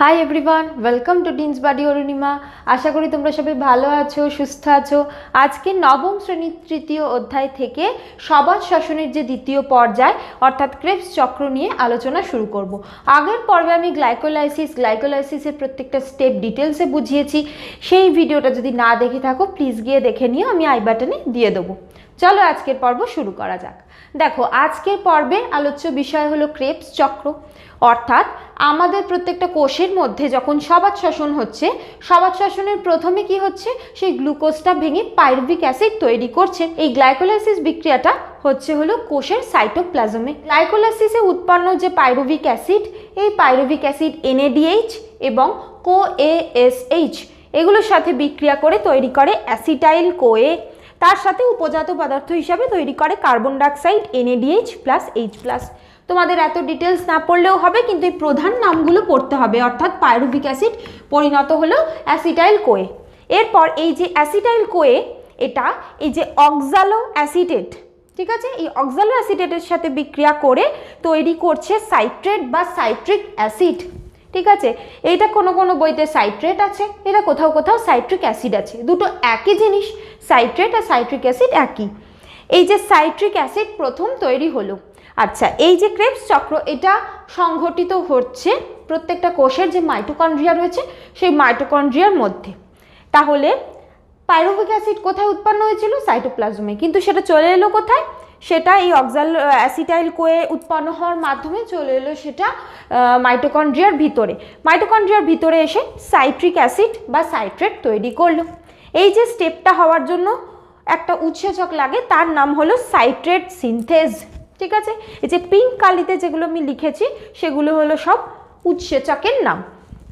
Hi everyone welcome to Teens Buddy Arunima আশা করি তোমরা সবাই ভালো আছো, সুস্থ আছো। আজকে নবম শ্রেণির তৃতীয় অধ্যায় থেকে সমাজ শাসনের যে দ্বিতীয় পর্যায়, অর্থাৎ ক্রেপস চক্র নিয়ে আলোচনা শুরু করব। আগের পর্বে আমি গ্লাইকোলাইসিস, গ্লাইকোলাইসিসের প্রত্যেকটা স্টেপ ডিটেলসে বুঝিয়েছি। সেই ভিডিওটা যদি না দেখে থাকো, প্লিজ গিয়ে দেখে নিও, আমি আই বাটনে দিয়ে দেবো। চলো আজকের পর্ব শুরু করা যাক। দেখো, আজকের পর্বের আলোচ্য বিষয় হলো ক্রেপস চক্র। অর্থাৎ আমাদের প্রত্যেকটা কোষের মধ্যে যখন সবাত শ্বসন হচ্ছে সবাত শ্বসনের প্রথমে কি হচ্ছে? সেই গ্লুকোজটা ভেঙে পাইরুভিক অ্যাসিড তৈরি করছে। এই গ্লাইকোলাইসিস বিক্রিয়াটা হচ্ছে হলো কোষের সাইটোপ্লাজমে। গ্লাইকোলাইসিসে উৎপন্ন যে পাইরুভিক অ্যাসিড, এই পাইরুভিক অ্যাসিড এনএডিএইচ এবং কো এএসএইচ এগুলোর সাথে বিক্রিয়া করে তৈরি করে অ্যাসিটাইল কোয়ে তার সাথে উপজাত পদার্থ হিসাবে তৈরি করে carbon dioxide NADH plus H plus তোমাদের এত ডিটেলস না পড়লেও হবে, কিন্তু এই প্রধান নামগুলো পড়তে হবে। অর্থাৎ পাইরুভিক অ্যাসিড পরিণত হলো অ্যাসিটাইল কোয়ে এরপর এই যে অ্যাসিটাইল কোয়ে এটা এই যে অক্সালো অ্যাসিটেট ঠিক আছে? এই অক্সালো অ্যাসিটেটের সাথে বিক্রিয়া করে তৈরি করছে সাইট্রেট বা সাইট্রিক অ্যাসিড ঠিক আছে? এইটা কোনো কোনো বইতে সাইট্রেট আছে, এটা কোথাও কোথাও সাইট্রিক অ্যাসিড আছে। দুটো একই জিনিস সাইট্রেট আর সাইট্রিক অ্যাসিড একই। এই যে সাইট্রিক অ্যাসিড প্রথম তৈরি হলো আচ্ছা এই যে ক্রেপস চক্র, এটা সংঘটিত হচ্ছে প্রত্যেকটা কোষের যে মাইটোকন্ড্রিয়া রয়েছে, সেই মাইটোকন্ড্রিয়ার মধ্যে। তাহলে পাইরুভিক অ্যাসিড কোথায় উৎপন্ন হয়েছিল? সাইটোপ্লাজমে কিন্তু সেটা চলে এলো কোথায়? সেটা এই অক্সাল অ্যাসিটাইল কোয়ে উৎপন্ন হওয়ার মাধ্যমে চলে এলো সেটা মাইটোকন্ড্রিয়ার ভিতরে। মাইটোকন্ড্রিয়ার ভিতরে এসে সাইট্রিক অ্যাসিড বা সাইট্রেট তৈরি করল। এই যে স্টেপটা হওয়ার জন্য একটা উৎসেচক লাগে, তার নাম হলো সাইট্রেট সিনথেজ ঠিক আছে? এই যে পিঙ্ক কালিতে যেগুলো আমি লিখেছি, সেগুলো হলো সব উৎসেচকের নাম।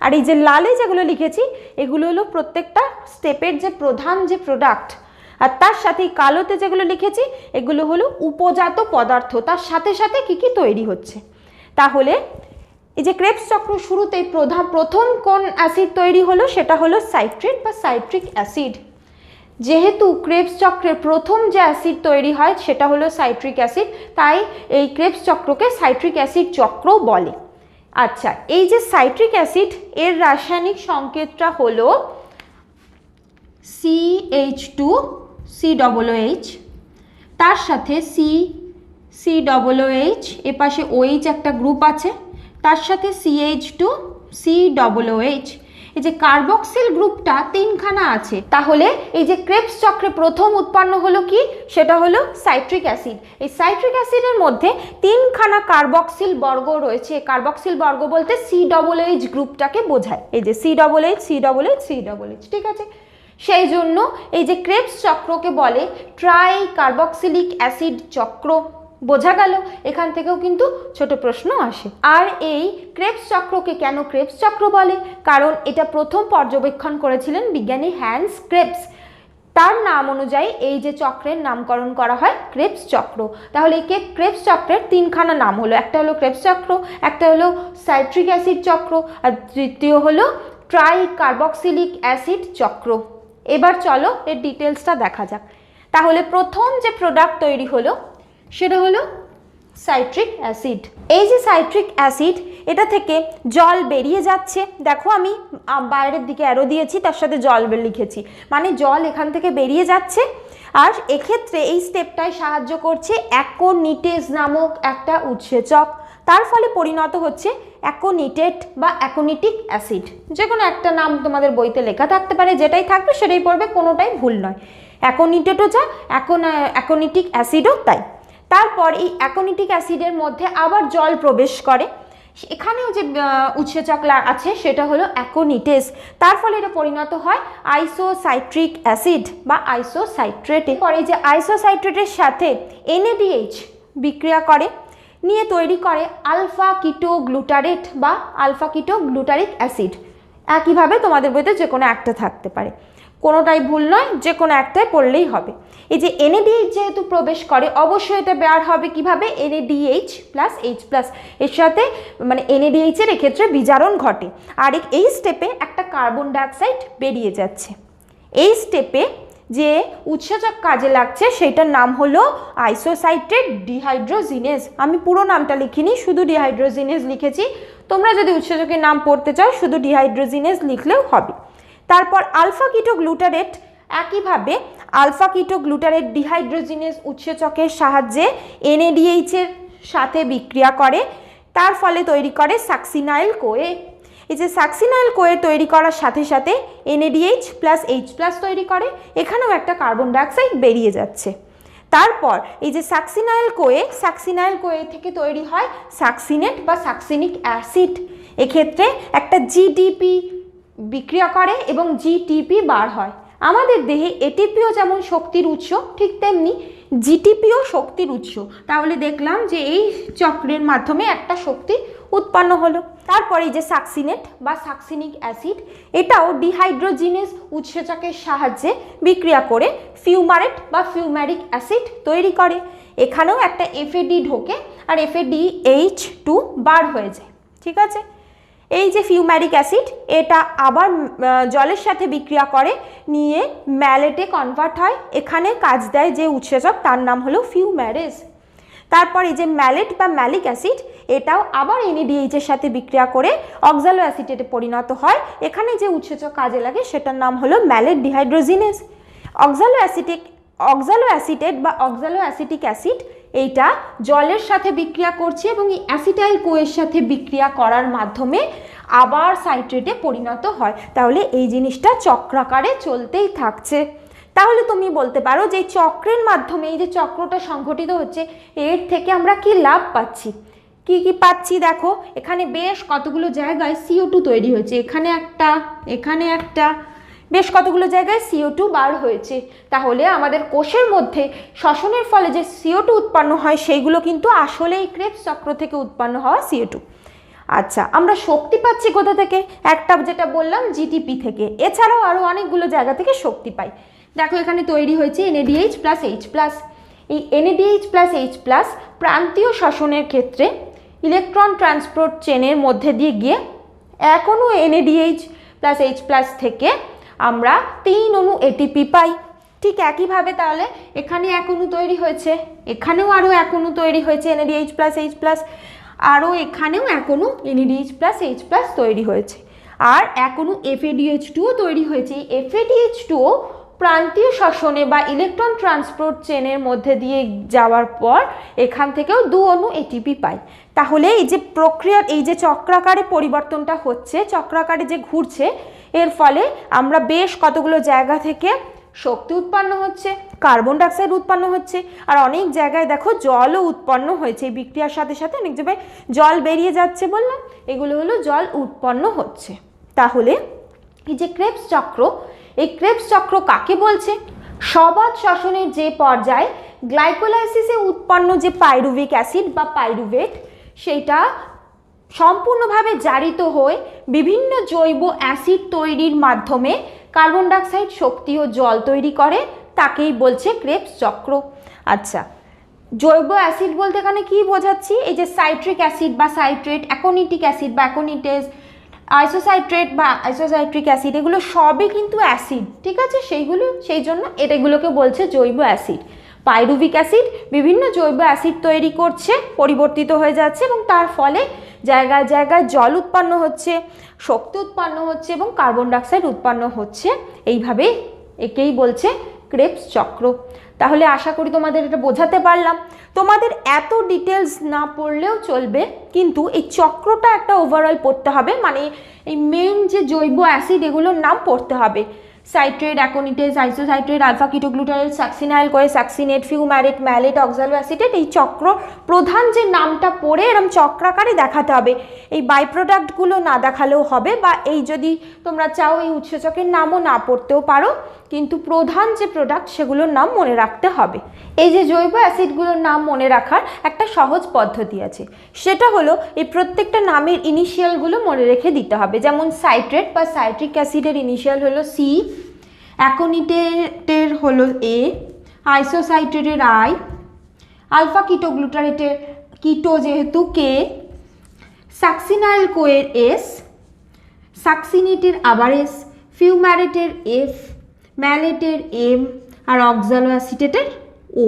আর এই যে লালে যেগুলো লিখেছি, এগুলো হলো প্রত্যেকটা স্টেপের যে প্রধান যে প্রোডাক্ট আর তার সাথে কালোতে যেগুলো লিখেছি, এগুলো হলো উপজাত পদার্থ। তার সাথে সাথে কি কি তৈরি হচ্ছে? তাহলে এই যে ক্রেপস চক্র শুরুতে প্রধান, প্রথম কোন অ্যাসিড তৈরি হলো? সেটা হলো সাইট্রেট বা সাইট্রিক অ্যাসিড। যেহেতু ক্রেপস চক্রের প্রথম যে অ্যাসিড তৈরি হয়, সেটা হলো সাইট্রিক অ্যাসিড, তাই এই ক্রেপস চক্রকে সাইট্রিক অ্যাসিড চক্র বলে। আচ্ছা এই যে সাইট্রিক অ্যাসিড, এর রাসায়নিক সংকেতটা হলো C H two C double H তার সাথে সি সি ডবল এইচ এপাশে ওএইচ একটা গ্রুপ আছে, তার সাথে CH two C double H এই যে কার্বক্সিল গ্রুপটা তিনখানা আছে, তাহলে এই যে ক্রেপস চক্রে প্রথম উৎপন্ন হলো কি? সেটা হলো সাইট্রিক অ্যাসিড এই সাইট্রিক অ্যাসিডের মধ্যে তিনখানা কার্বক্সিল বর্গ রয়েছে কার্বক্সিল বর্গ বলতে সি ডবল এইচ গ্রুপটাকে বোঝায়, এই যে C double H C double H C double H ঠিক আছে? সেই জন্য এই যে ক্রেপস চক্রকে বলে ট্রাই কার্বক্সিলিক অ্যাসিড চক্র, বোঝা গেল? এখান থেকেও কিন্তু ছোট প্রশ্ন আসে। আর এই ক্রেপস চক্রকে কেন ক্রেপস চক্র বলে? কারণ এটা প্রথম পর্যবেক্ষণ করেছিলেন বিজ্ঞানী হ্যান্স ক্রেপস তার নাম অনুযায়ী এই যে চক্রের নামকরণ করা হয় ক্রেপস চক্র। তাহলে এই ক্রেপস চক্রের তিনখানা নাম হলো। একটা হলো ক্রেপস চক্র, একটা হলো সাইট্রিক অ্যাসিড চক্র, আর তৃতীয় হলো ট্রাই কার্বক্সিলিক অ্যাসিড চক্র। এবার চলো এর ডিটেলসটা দেখা যাক। তাহলে প্রথম যে প্রোডাক্ট তৈরি হলো, সেটা হলো সাইট্রিক অ্যাসিড এই যে সাইট্রিক অ্যাসিড এটা থেকে জল বেরিয়ে যাচ্ছে। দেখো আমি বাইরের দিকে অ্যারো দিয়েছি, তার সাথে জল লিখেছি। মানে জল এখান থেকে বেরিয়ে যাচ্ছে। আর এক্ষেত্রে এই স্টেপটায় সাহায্য করছে অ্যাকোনিটেজ নামক একটা উৎসেচক। তার ফলে পরিণত হচ্ছে অ্যাকোনিটেট বা অ্যাকোনিটিক অ্যাসিড। যে কোনো একটা নাম তোমাদের বইতে লেখা থাকতে পারে, যেটাই থাকবে সেটাই পড়বে, কোনোটাই ভুল নয়। অ্যাকোনিটেটও যা, অ্যাকোন, অ্যাকোনিটিক অ্যাসিডও তাই। তারপর এই অ্যাকোনিটিক অ্যাসিডের মধ্যে আবার জল প্রবেশ করে। এখানেও যে উৎসেচক আছে সেটা হলো অ্যাকোনিটেস। তার ফলে এটা পরিণত হয় আইসোসাইট্রিক অ্যাসিড বা আইসোসাইট্রেটে। পরে যে আইসোসাইট্রেটের সাথে এনএডিএইচ বিক্রিয়া করে নিয়ে তৈরি করে আলফা কিটো গ্লুটারেট বা আলফা কিটো গ্লুটারিক অ্যাসিড। একইভাবে তোমাদের বইতে যে কোনো একটা থাকতে পারে। কোনোটাই ভুল নয়, যে কোনো একটাই পড়লেই হবে। এই যে এনএডিএইচ যেহেতু প্রবেশ করে, অবশ্যই এটা বের হবে কীভাবে? এনএডিএইচ প্লাস এইচ প্লাস এর সাথে মানে এনএডিএইচের এক্ষেত্রে বিজারণ ঘটে। আর এই স্টেপে একটা কার্বন ডাইঅক্সাইড বেরিয়ে যাচ্ছে। এই স্টেপে যে উৎসেচক কাজে লাগছে সেইটার নাম হলো আইসোসাইট্রেট ডিহাইড্রোজিনেস আমি পুরো নামটা লিখিনি, শুধু ডিহাইড্রোজিনেজ লিখেছি। তোমরা যদি উৎসেচকের নাম পড়তে চাও, শুধু ডিহাইড্রোজিনেস লিখলেও হবে। তারপর আলফা কিটো গ্লুটারেট একইভাবে আলফা কিটো গ্লুটারেট ডিহাইড্রোজিনেজ উৎসেচকের সাহায্যে এনএডিএইচের সাথে বিক্রিয়া করে, তার ফলে তৈরি করে সাকসিনাইল কোয়ে এই যে সাকসিনাইল কোয়ে তৈরি করার সাথে সাথে এনএডিএইচ প্লাস এইচ প্লাস তৈরি করে, এখানেও একটা কার্বন ডাইঅক্সাইড বেরিয়ে যাচ্ছে। তারপর এই যে সাকসিনাইল কোয়ে সাকসিনাইল কোয়ে থেকে তৈরি হয় সাকসিনেট বা সাকসিনিক অ্যাসিড এক্ষেত্রে একটা জিডিপি বিক্রিয়া করে এবং জিটিপি বার হয়। আমাদের দেহে এটিপিও যেমন শক্তির উৎস, ঠিক তেমনি জিটিপিও শক্তির উৎস। তাহলে দেখলাম যে এই চক্রের মাধ্যমে একটা শক্তি উৎপন্ন হলো। তারপরে যে সাকসিনেট বা সাকসিনিক অ্যাসিড, এটাও ডিহাইড্রোজিনেস উৎসেচকের সাহায্যে বিক্রিয়া করে ফিউমারেট বা ফিউম্যারিক অ্যাসিড তৈরি করে। এখানেও একটা এফএডি ঢোকে আর এফএডি এইচ টু বার হয়ে যায়, ঠিক আছে? এই যে ফিউম্যারিক অ্যাসিড, এটা আবার জলের সাথে বিক্রিয়া করে, নিয়ে ম্যালেটে কনভার্ট হয়। এখানে কাজ দেয় যে উৎসেচক, তার নাম হলো ফিউম্যারেজ। তারপর এই যে ম্যালেট বা ম্যালিক অ্যাসিড, এটাও আবার এনএডিএইচ এর সাথে বিক্রিয়া করে অক্সালো অ্যাসিডেটে পরিণত হয়। এখানে যে উৎসেচক কাজে লাগে, সেটার নাম হলো malate dehydrogenase অক্সালো acetic oxaloacetate বা অক্সালো অ্যাসিটিক অ্যাসিড এইটা জলের সাথে বিক্রিয়া করছে এবং এই অ্যাসিটাইল কোয়ের সাথে বিক্রিয়া করার মাধ্যমে আবার সাইট্রেটে পরিণত হয়। তাহলে এই জিনিসটা চক্রাকারে চলতেই থাকছে। তাহলে তুমি বলতে পারো যে চক্রের মাধ্যমে, এই যে চক্রটা সংঘটিত হচ্ছে, এর থেকে আমরা কি লাভ পাচ্ছি? কি কি পাচ্ছি দেখো, এখানে বেশ কতগুলো জায়গায় সিও টু তৈরি হয়েছে। এখানে একটা এখানে একটা, বেশ কতগুলো জায়গায় সিও টু বার হয়েছে। তাহলে আমাদের কোষের মধ্যে শ্বসনের ফলে যে সিও টু উৎপন্ন হয়, সেইগুলো কিন্তু আসলে এই ক্রেবস চক্র থেকে উৎপন্ন হওয়া সিও টু আচ্ছা আমরা শক্তি পাচ্ছি কোথা থেকে? একটা যেটা বললাম জিটিপি থেকে। এছাড়াও আরও অনেকগুলো জায়গা থেকে শক্তি পাই। দেখো এখানে তৈরি হয়েছে এনএডিএইচ প্লাস এইচ প্লাস এই এনএডিএইচ প্লাস এইচ প্লাস প্রান্তীয় শ্বসনের ক্ষেত্রে ইলেকট্রন ট্রান্সপোর্ট চেনের মধ্যে দিয়ে গিয়ে অণু এনএডিএইচ প্লাস এইচ প্লাস থেকে আমরা তিন অণু এটিপি পাই। ঠিক একইভাবে তাহলে এখানে এক তৈরি হয়েছে, এখানেও আরও এক তৈরি হয়েছে এনএডিএইচ প্লাস এইচ প্লাস আরও এখানেও এক অণু এনএডিএইচ প্লাস এইচ প্লাস তৈরি হয়েছে। আর এক এফএডিএইচ টুও তৈরি হয়েছে। এফএডিএইচ টুও প্রান্তীয় শ্বসনে বা ইলেকট্রন ট্রান্সপোর্ট চেনের মধ্যে দিয়ে যাওয়ার পর এখান থেকেও দু অণু এটিপি পাই তাহলে এই যে প্রক্রিয়ার এই যে চক্রাকারে পরিবর্তনটা হচ্ছে, চক্রাকারে যে ঘুরছে, এর ফলে আমরা বেশ কতগুলো জায়গা থেকে শক্তি উৎপন্ন হচ্ছে কার্বন ডাইঅক্সাইড উৎপন্ন হচ্ছে, আর অনেক জায়গায় দেখো জলও উৎপন্ন হয়েছে। এই বিক্রিয়ার সাথে সাথে অনেক জায়গায় জল বেরিয়ে যাচ্ছে বললাম, এগুলো হলো জল উৎপন্ন হচ্ছে। তাহলে এই যে ক্রেবস চক্র এই ক্রেবস চক্র কাকে বলছে? সবাদ শ্বসনের যে পর্যায়ে গ্লাইকোলাইসিসে উৎপন্ন যে পাইরুভিক অ্যাসিড বা পাইরুভেট সেইটা সম্পূর্ণভাবে জারিত হয়ে বিভিন্ন জৈব অ্যাসিড তৈরির মাধ্যমে কার্বন ডাইঅক্সাইড শক্তি ও জল তৈরি করে, তাকেই বলছে ক্রেবস চক্র। আচ্ছা জৈব অ্যাসিড বলতে এখানে কি বোঝাচ্ছি? এই যে সাইট্রিক অ্যাসিড বা সাইট্রেট, অ্যাকোনিটিক অ্যাসিড বা অ্যাকোনিটেজ আইসোসাইট্রেট বা আইসোসাইট্রিক অ্যাসিড, এগুলো সবই কিন্তু অ্যাসিড, ঠিক আছে? সেইগুলো, সেই জন্য এটাগুলোকে বলছে জৈব অ্যাসিড। পাইরুভিক অ্যাসিড বিভিন্ন জৈব অ্যাসিড তৈরি করছে, পরিবর্তিত হয়ে যাচ্ছে এবং তার ফলে জায়গায় জায়গায় জল উৎপন্ন হচ্ছে, শক্তি উৎপন্ন হচ্ছে এবং কার্বন ডাইঅক্সাইড উৎপন্ন হচ্ছে। এইভাবে একেই বলছে ক্রেবস চক্র। তাহলে আশা করি তোমাদের এটা বোঝাতে পারলাম। তোমাদের এত ডিটেলস না পড়লেও চলবে, কিন্তু এই চক্রটা একটা ওভারঅল পড়তে হবে। মানে এই মেন যে জৈব অ্যাসিড এগুলোর নাম পড়তে হবে। Citrate aconitase isocitrate alpha ketoglutarate succinyl CoA succinate fumarate malate oxaloacetate এই চক্র প্রধান যে নামটা পড়ে এরম চক্রাকারে দেখাতে হবে। এই বাই প্রোডাক্টগুলো না দেখালেও হবে বা এই যদি তোমরা চাও এই উৎসেচকের নামও না পড়তেও পারো, কিন্তু প্রধান যে প্রোডাক্ট সেগুলোর নাম মনে রাখতে হবে। এই যে জৈব অ্যাসিডগুলোর নাম মনে রাখার একটা সহজ পদ্ধতি আছে। সেটা হলো এই প্রত্যেকটা নামের ইনিশিয়ালগুলো মনে রেখে দিতে হবে। যেমন সাইট্রেট বা সাইট্রিক অ্যাসিডের ইনিশিয়াল হলো সি অ্যাকোনিটেটের হলো এ আইসোসাইট্রেটের আই, আলফা কিটোগ্লুটারেটের কিটো যেহেতু কে সাকসিনাইল কোয়ের এস সাকসিনেটের আবার এস, ফিউম্যারেটের এফ, ম্যালেটের এম আর অক্সালো অ্যাসিটেটের ও।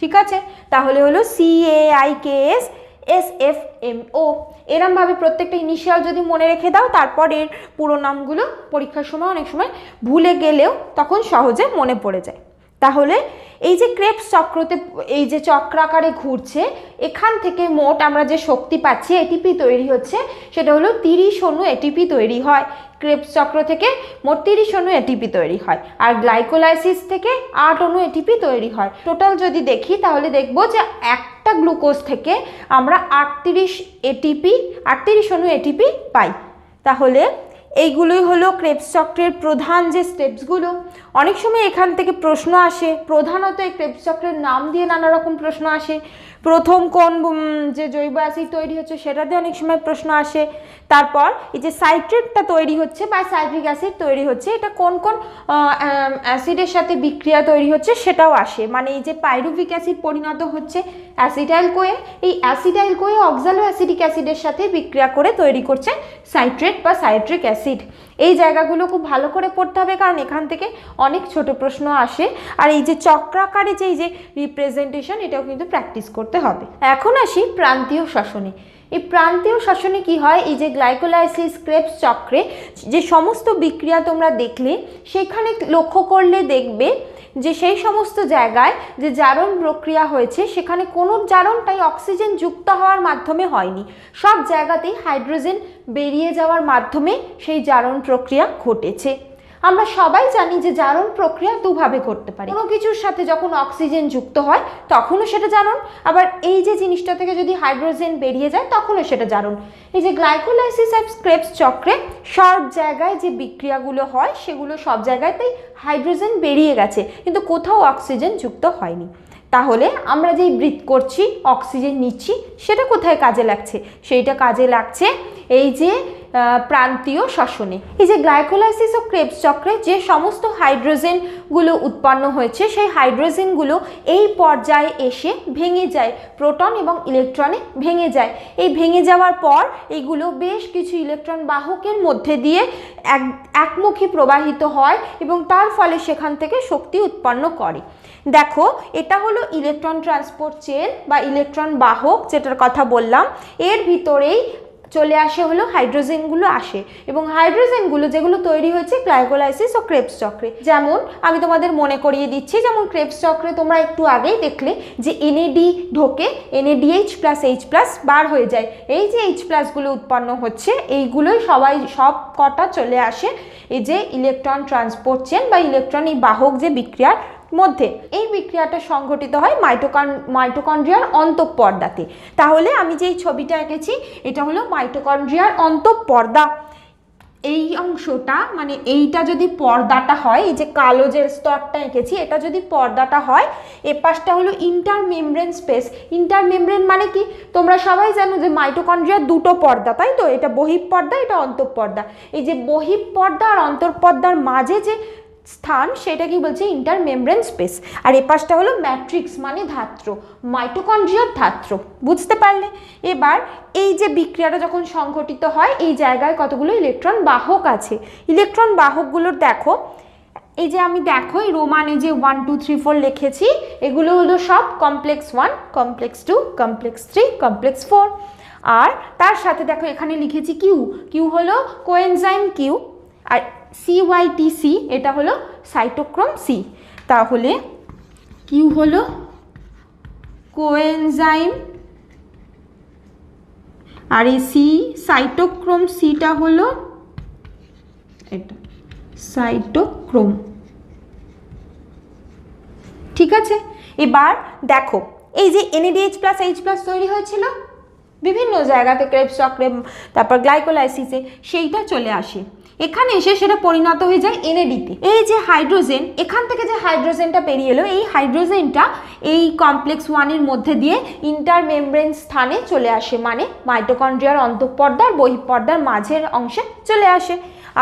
ঠিক আছে? তাহলে হলো C A I K S S F M O এরমভাবে প্রত্যেকটা ইনিশিয়াল যদি মনে রেখে দাও তারপর এর পুরো নামগুলো পরীক্ষার সময় অনেক সময় ভুলে গেলেও তখন সহজে মনে পড়ে যায়। তাহলে এই যে ক্রেপস চক্রতে, এই যে চক্রাকারে ঘুরছে, এখান থেকে মোট আমরা যে শক্তি পাচ্ছি এটিপি তৈরি হচ্ছে, সেটা হলো তিরিশ অণু এটিপি তৈরি হয়। ক্রেপস চক্র থেকে মোট তিরিশ অণু এটিপি তৈরি হয় আর গ্লাইকোলাইসিস থেকে আট অনু এটিপি তৈরি হয়। টোটাল যদি দেখি, তাহলে দেখব যে একটা গ্লুকোজ থেকে আমরা আটত্রিশ এটিপি আটত্রিশ অনু এটিপি পাই। তাহলে এইগুলোই হলো ক্রেপস চক্রের প্রধান যে স্টেপসগুলো অনেক সময় এখান থেকে প্রশ্ন আসে, প্রধানত এই ক্রেপস চক্রের নাম দিয়ে নানা রকম প্রশ্ন আসে। প্রথম কোন যে জৈব অ্যাসিড তৈরি হচ্ছে সেটাতে অনেক সময় প্রশ্ন আসে। তারপর এই যে সাইট্রেটটা তৈরি হচ্ছে বা সাইট্রিক অ্যাসিড তৈরি হচ্ছে, এটা কোন কোন অ্যাসিডের সাথে বিক্রিয়া তৈরি হচ্ছে সেটাও আসে। মানে এই যে পাইরুভিক অ্যাসিড পরিণত হচ্ছে অ্যাসিটাইল কোয়ে, এই অ্যাসিটাইল কোয়ে অক্সালো অ্যাসিডিক অ্যাসিডের সাথে বিক্রিয়া করে তৈরি করছে সাইট্রেট বা সাইট্রিক অ্যাসিড। এই জায়গাগুলো খুব ভালো করে পড়তে হবে, কারণ এখান থেকে অনেক ছোট প্রশ্ন আসে। আর এই যে চক্রাকারে যে, এই যে রিপ্রেজেন্টেশন এটাও কিন্তু প্র্যাকটিস করতে হবে। এখন আসি প্রান্তীয় শাসনে। এই প্রান্তীয় শাসনে কি হয়? এই যে গ্লাইকোলাইসিস ক্রেপস চক্রে যে সমস্ত বিক্রিয়া তোমরা দেখলে, সেখানে লক্ষ্য করলে দেখবে যে সেই সমস্ত জায়গায় যে জারণ প্রক্রিয়া হয়েছে, সেখানে কোনো জারণটাই অক্সিজেন যুক্ত হওয়ার মাধ্যমে হয়নি। সব জায়গাতেই হাইড্রোজেন বেরিয়ে যাওয়ার মাধ্যমে সেই জারণ প্রক্রিয়া ঘটেছে। আমরা সবাই জানি যে জারণ প্রক্রিয়া দুভাবে ঘটতে পারে। কোনো কিছুর সাথে যখন অক্সিজেন যুক্ত হয়, তখনও সেটা জারণ। আবার এই যে জিনিসটা থেকে যদি হাইড্রোজেন বেরিয়ে যায়, তখনও সেটা জারণ। এই যে গ্লাইকোলাইসিস অ্যান্ড স্ক্রেপস চক্রে সব জায়গায় যে বিক্রিয়াগুলো হয়, সেগুলো সব জায়গাতেই হাইড্রোজেন বেরিয়ে গেছে, কিন্তু কোথাও অক্সিজেন যুক্ত হয়নি। তাহলে আমরা যেই ব্রিথ করছি, অক্সিজেন নিচ্ছি, সেটা কোথায় কাজে লাগছে? সেইটা কাজে লাগছে এই যে প্রান্তীয় শ্বসনে। এই যে গ্লাইকোলাইসিস ও ক্রেবস চক্রে যে সমস্ত হাইড্রোজেনগুলো উৎপন্ন হয়েছে, সেই হাইড্রোজেনগুলো এই পর্যায়ে এসে ভেঙে যায়। প্রোটন এবং ইলেকট্রনে ভেঙে যায়। এই ভেঙে যাওয়ার পর এইগুলো বেশ কিছু ইলেকট্রন বাহকের মধ্যে দিয়ে এক, একমুখী প্রবাহিত হয় এবং তার ফলে সেখান থেকে শক্তি উৎপন্ন করে। দেখো, এটা হলো ইলেকট্রন ট্রান্সপোর্ট চেন বা ইলেকট্রন বাহক, যেটার কথা বললাম। এর ভিতরেই চলে আসে হলো হাইড্রোজেনগুলো আসে এবং হাইড্রোজেনগুলো যেগুলো তৈরি হয়েছে গ্লাইকোলাইসিস ও ক্রেপস চক্রে। যেমন আমি তোমাদের মনে করিয়ে দিচ্ছি, যেমন ক্রেপস চক্রে তোমরা একটু আগেই দেখলে যে এনএডি ঢোকে এনএডিএইচ প্লাস এইচ প্লাস বার হয়ে যায়। এই যে এইচ প্লাসগুলো উৎপন্ন হচ্ছে, এইগুলোই সবাই সব কটা চলে আসে। এই যে ইলেকট্রন ট্রান্সপোর্ট চেন বা ইলেকট্রন এই বাহক যে বিক্রিয়ার মধ্যে। এই বিক্রিয়াটা সংঘটিত হয় মাইটোকন, মাইটোকন্ড্রিয়ার অন্তঃপর্দাতে। তাহলে আমি যে এই ছবিটা এঁকেছি, এটা হলো মাইটোকন্ড্রিয়ার অন্তঃপর্দা। এই অংশটা মানে এইটা যদি পর্দাটা হয়, এই যে কালো যে স্তরটা এঁকেছি, এটা যদি পর্দাটা হয়, এ পাশটা হলো inter membrane space. Inter membrane মানে কি? তোমরা সবাই জানো যে মাইটোকন্ড্রিয়ার দুটো পর্দা, তাই তো? এটা বহিঃপর্দা, এটা অন্তঃপর্দা। এই যে বহিঃপর্দা আর অন্তঃপর্দার মাঝে যে স্থান, সেটা কি বলছে? ইন্টার মেমব্রেন স্পেস আর এ পাশটা হলো ম্যাট্রিক্স মানে ধাত্র মাইটোকন্ড্রিয়ার ধাত্র। বুঝতে পারলে? এবার এই যে বিক্রিয়াটা যখন সংঘটিত হয়, এই জায়গায় কতগুলো ইলেকট্রন বাহক আছে? ইলেকট্রন বাহকগুলোর দেখো, এই যে আমি দেখো, এই রোমানে যে ওয়ান টু থ্রি ফোর লিখেছি, এগুলো হলো সব complex one complex two complex three complex four আর তার সাথে দেখো, এখানে লিখেছি কিউ কিউ হলো কোয়েনজাইম কিউ আর সিওয়াইটিসি এটা হলো সাইটোক্রোম সি তাহলে কিউ হলো কোয়েনজাইম আর এই সি সাইটোক্রোম সিটা হলো এটা সাইটোক্রোম ঠিক আছে? এবার দেখো, এই যে এনএডিএইচ প্লাস এইচ প্লাস তৈরি হয়েছিল, বিভিন্ন জায়গাতে ক্রেপস চক্রে তারপর গ্লাইকোলাইসিসে সেইটা চলে আসে। এখানে এসে সেটা পরিণত হয়ে যায় এনএডিতে এই যে হাইড্রোজেন, এখান থেকে যে হাইড্রোজেনটা বেরিয়ে এলো, এই হাইড্রোজেনটা এই কমপ্লেক্স ওয়ানের মধ্যে দিয়ে ইন্টার মেমব্রেন স্থানে চলে আসে মানে মাইটোকন্ড্রিয়ার অন্তঃপর্দার বহিঃপর্দার মাঝের অংশে চলে আসে।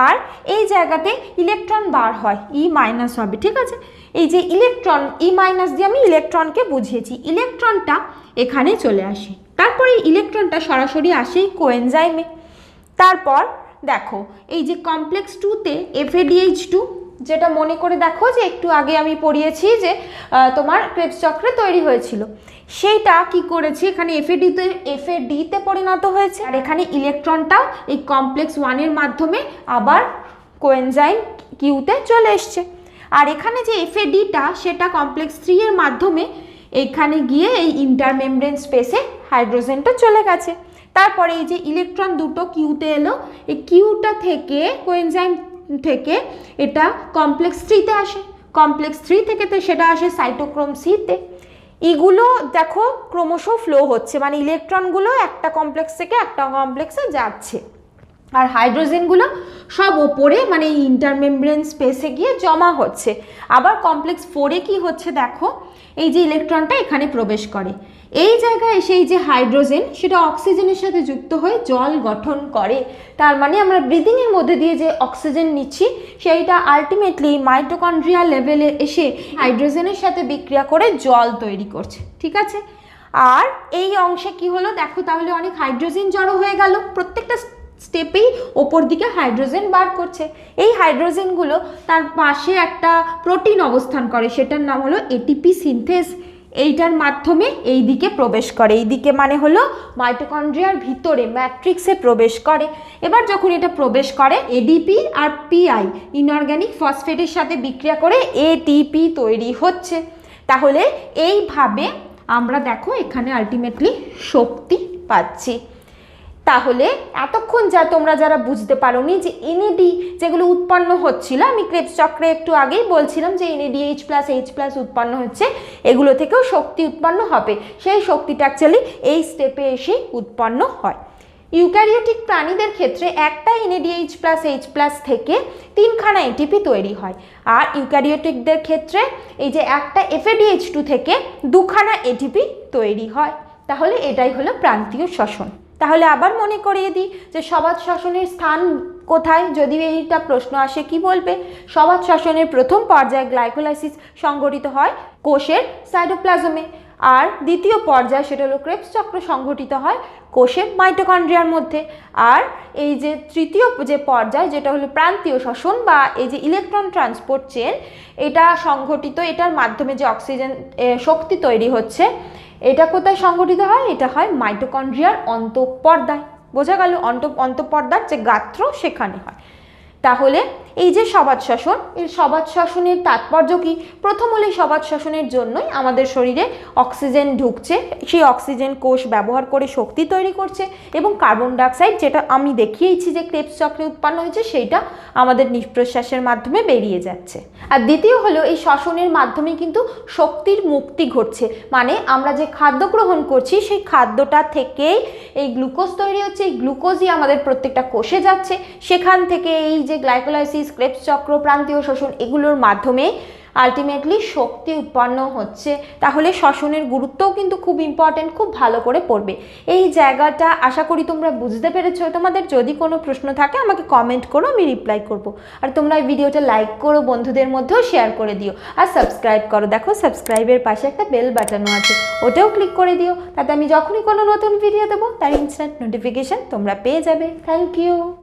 আর এই জায়গাতে ইলেকট্রন বার হয় ই মাইনাস হবে, ঠিক আছে? এই যে ইলেকট্রন ই মাইনাস দিয়ে আমি ইলেকট্রনকে বুঝিয়েছি ইলেকট্রনটা এখানে চলে আসে। তারপরে ইলেকট্রনটা সরাসরি আসে কোয়েনজাইমে তারপর দেখো, এই যে কমপ্লেক্স টুতে এফএডিএইচ টু যেটা মনে করে দেখো যে একটু আগে আমি পড়িয়েছি যে তোমার ক্রেবস চক্রে তৈরি হয়েছিল। সেইটা কি করেছে? এখানে এফএডিতে এফএডিতে পরিণত হয়েছে। আর এখানে ইলেকট্রনটাও এই কমপ্লেক্স ওয়ানের মাধ্যমে আবার কোয়েনজাইম কিউতে চলে এসছে। আর এখানে যে এফএডিটা সেটা কমপ্লেক্স থ্রি এর মাধ্যমে এখানে গিয়ে এই ইন্টারমেমব্রেন স্পেসে হাইড্রোজেনটা চলে গেছে। তারপরে এই যে ইলেকট্রন দুটো কিউতে এলো, এই কিউটা থেকে কোয়েনজাইম থেকে এটা কমপ্লেক্স থ্রিতে আসে। কমপ্লেক্স থ্রি থেকে তো সেটা আসে সাইটোক্রোম সিতে এগুলো দেখো ক্রমশ ফ্লো হচ্ছে মানে ইলেকট্রনগুলো একটা কমপ্লেক্স থেকে একটা কমপ্লেক্সে যাচ্ছে। আর হাইড্রোজেনগুলো সব ওপরে মানে ইন্টারমেমব্রেন স্পেসে গিয়ে জমা হচ্ছে। আবার কমপ্লেক্স ফোরে কি হচ্ছে দেখো? এই যে ইলেকট্রনটা এখানে প্রবেশ করে। এই জায়গায় এসে এই যে হাইড্রোজেন সেটা অক্সিজেনের সাথে যুক্ত হয়ে জল গঠন করে। তার মানে আমরা ব্রিদিংয়ের মধ্যে দিয়ে যে অক্সিজেন নিচ্ছি, সেইটা আলটিমেটলি মাইটোকন্ড্রিয়া লেভেলে এসে হাইড্রোজেনের সাথে বিক্রিয়া করে জল তৈরি করছে, ঠিক আছে? আর এই অংশে কি হলো? দেখো তাহলে অনেক হাইড্রোজেন জড়ো হয়ে গেল। প্রত্যেকটা স্টেপেই ওপর দিকে হাইড্রোজেন বার করছে। এই হাইড্রোজেনগুলো তার পাশে একটা প্রোটিন অবস্থান করে, সেটার নাম হলো এটিপি সিনথেস এইটার মাধ্যমে এই দিকে প্রবেশ করে। এই দিকে মানে হলো মাইটোকন্ড্রিয়ার ভিতরে ম্যাট্রিক্সে প্রবেশ করে। এবার যখন এটা প্রবেশ করে এডিপি আর পিআই ইনঅর্গ্যানিক ফসফেটের সাথে বিক্রিয়া করে এটিপি তৈরি হচ্ছে। তাহলে এইভাবে আমরা দেখো এখানে আলটিমেটলি শক্তি পাচ্ছি। তাহলে এতক্ষণ যা তোমরা যারা বুঝতে পারোনি যে এনএডি যেগুলো উৎপন্ন হচ্ছিল, আমি ক্রেপস চক্রে একটু আগেই বলছিলাম যে NAD H plus H plus উৎপন্ন হচ্ছে, এগুলো থেকেও শক্তি উৎপন্ন হবে। সেই শক্তিটা অ্যাকচুয়ালি এই স্টেপে এসে উৎপন্ন হয়। ইউক্যারিওটিক প্রাণীদের ক্ষেত্রে একটা এনএডিএইচ প্লাস এইচ প্লাস থেকে তিনখানা এটিপি তৈরি হয়। আর ইউক্যারিওটিকদের ক্ষেত্রে এই যে একটা এফএডিএইচ টু থেকে দুখানা এটিপি তৈরি হয়। তাহলে এটাই হলো প্রান্তীয় শ্বসন। তাহলে আবার মনে করিয়ে দিই যে সবাদ শাসনের স্থান কোথায়? যদি এইটা প্রশ্ন আসে, কি বলবে? সবাদ শাসনের প্রথম পর্যায়ে গ্লাইকোলাইসিস সংগঠিত হয় কোষের সাইটোপ্লাজমে। আর দ্বিতীয় পর্যায়ে সেটা হলো ক্রেপস চক্র সংঘটিত হয় কোষের মাইটোকন্ড্রিয়ার মধ্যে। আর এই যে তৃতীয় যে পর্যায় যেটা হলো প্রান্তীয় শ্বসন বা এই যে ইলেকট্রন ট্রান্সপোর্ট চেন, এটা সংঘটিত, এটার মাধ্যমে যে অক্সিজেন শক্তি তৈরি হচ্ছে, এটা কোথায় সংঘটিত হয়? এটা হয় মাইটোকন্ড্রিয়ার অন্তঃপর্দায়। বোঝা গেল অন্ত, অন্তঃপর্দার যে গাত্র সেখানে হয়। তাহলে এই যে সবাদ শ্বসন এই সবাদ শ্বসনের তাৎপর্য কি? প্রথম হলে সবাদ শ্বসনের জন্যই আমাদের শরীরে অক্সিজেন ঢুকছে, সেই অক্সিজেন কোষ ব্যবহার করে শক্তি তৈরি করছে এবং কার্বন ডাইঅক্সাইড যেটা আমি দেখিয়েছি যে ক্রেপস চক্রে উৎপন্ন হয়েছে, সেইটা আমাদের নিঃপ্রশ্বাসের মাধ্যমে বেরিয়ে যাচ্ছে। আর দ্বিতীয় হলো এই শ্বসনের মাধ্যমে কিন্তু শক্তির মুক্তি ঘটছে মানে আমরা যে খাদ্য গ্রহণ করছি, সেই খাদ্যটা থেকেই এই গ্লুকোজ তৈরি হচ্ছে, এই গ্লুকোজই আমাদের প্রত্যেকটা কোষে যাচ্ছে, সেখান থেকে এই যে গ্লাইকোলাইসিস ক্রেপস চক্র, প্রান্তীয় শোষণ এগুলোর মাধ্যমে আলটিমেটলি শক্তি উৎপন্ন হচ্ছে। তাহলে শ্বসনের গুরুত্বও কিন্তু খুব ইম্পর্টেন্ট খুব ভালো করে পড়বে। এই জায়গাটা আশা করি তোমরা বুঝতে পেরেছ। তোমাদের যদি কোনো প্রশ্ন থাকে, আমাকে কমেন্ট করো, আমি রিপ্লাই করব। আর তোমরা এই ভিডিওটা লাইক করো, বন্ধুদের মধ্যেও শেয়ার করে দিও। আর সাবস্ক্রাইব করো। দেখো সাবস্ক্রাইবের পাশে একটা বেল বাটনও আছে। ওটাও ক্লিক করে দিও। তাতে আমি যখনই কোনো নতুন ভিডিও দেবো, তার ইনস্ট্যান্ট নোটিফিকেশান তোমরা পেয়ে যাবে। Thank you